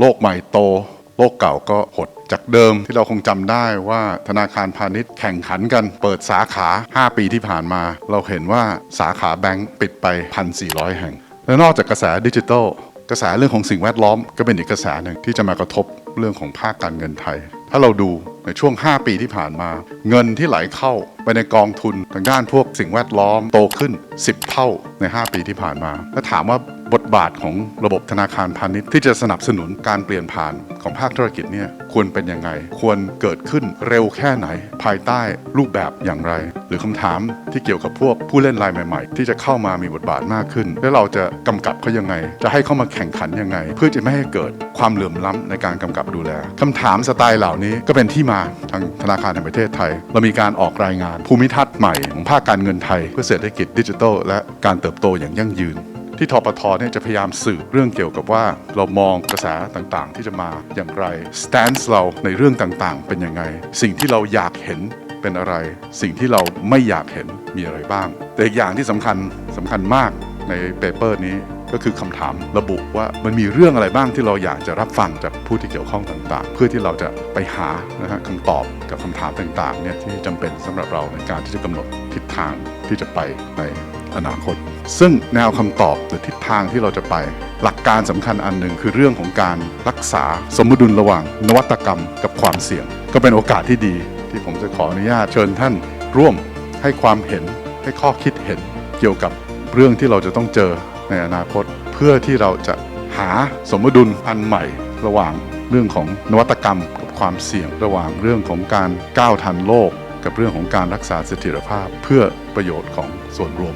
โลกใหม่โต โลกเก่าก็หดจากเดิมที่เราคงจำได้ว่าธนาคารพาณิชย์แข่งขันกันเปิดสาขา 5 ปีที่ผ่านมา เราเห็นว่าสาขาแบงก์ปิดไป 1,400 แห่ง และนอกจากกระแสดิจิทัลกระแสเรื่องของสิ่งแวดล้อมก็เป็นอีกกระแสหนึ่งที่จะมากระทบเรื่องของภาคการเงินไทย ถ้าเราดูในช่วง 5 ปีที่ผ่านมา เงินที่ไหลเข้าไปในกองทุนทางด้านพวกสิ่งแวดล้อมโตขึ้น 10 เท่าใน 5 ปีที่ผ่านมาและถามว่า บทบาทของระบบธนาคารพาณิชย์ที่จะสนับสนุนการเปลี่ยนผ่านของภาคธุรกิจเนี่ยควรเป็นยังไง ควรเกิดขึ้นเร็วแค่ไหน ภายใต้รูปแบบอย่างไร หรือคำถามที่เกี่ยวกับพวกผู้เล่นรายใหม่ ๆ ที่จะเข้ามามีบทบาทมากขึ้น แล้วเราจะกำกับเขายังไง จะให้เข้ามาแข่งขันยังไง เพื่อจะไม่ให้เกิดความเหลื่อมล้ำในการกำกับดูแลคำถามสไตล์เหล่านี้ก็เป็นที่มาทางธนาคารแห่งประเทศไทย เรามีการออกรายงานภูมิทัศน์ใหม่ของภาคการเงินไทย เพื่อเศรษฐกิจดิจิทัลและการเติบโตอย่างยั่งยืน ที่ทปทเนี่ยจะพยายามสืบเรื่องเกี่ยวกับว่า เรามองกระแสต่างๆ ที่จะมาอย่างไร stance เราในเรื่องต่างๆ เป็นยังไง สิ่งที่เราอยากเห็นเป็นอะไร สิ่งที่เราไม่อยากเห็นมีอะไรบ้าง แต่อีกอย่างที่สำคัญสำคัญมากในเปเปอร์นี้ก็คือคำถามระบุว่ามันมีเรื่องอะไรบ้างที่เราอยากจะรับฟังจากผู้ที่เกี่ยวข้องต่าง ๆ เพื่อที่เราจะไปหานะฮะคำตอบกับคำถามต่างๆเนี่ยที่จำเป็นสำหรับเราในการที่จะกำหนดทิศทางที่จะไปใน อนาคต ซึ่งแนวคำตอบหรือทิศทางที่เราจะไป หลักการสำคัญอันหนึ่งคือเรื่องของการรักษาสมดุลระหว่างนวัตกรรมกับความเสี่ยง ก็เป็นโอกาสที่ดี ที่ผมจะขออนุญาตเชิญท่านร่วมให้ความเห็นให้ข้อคิดเห็นเกี่ยวกับเรื่องที่เราจะต้องเจอในอนาคต เพื่อที่เราจะหาสมดุลอันใหม่ระหว่างเรื่องของนวัตกรรมกับความเสี่ยงระหว่างเรื่องของการก้าวทันโลก กับเรื่องของการรักษาเสถียรภาพเพื่อประโยชน์ของส่วนรวม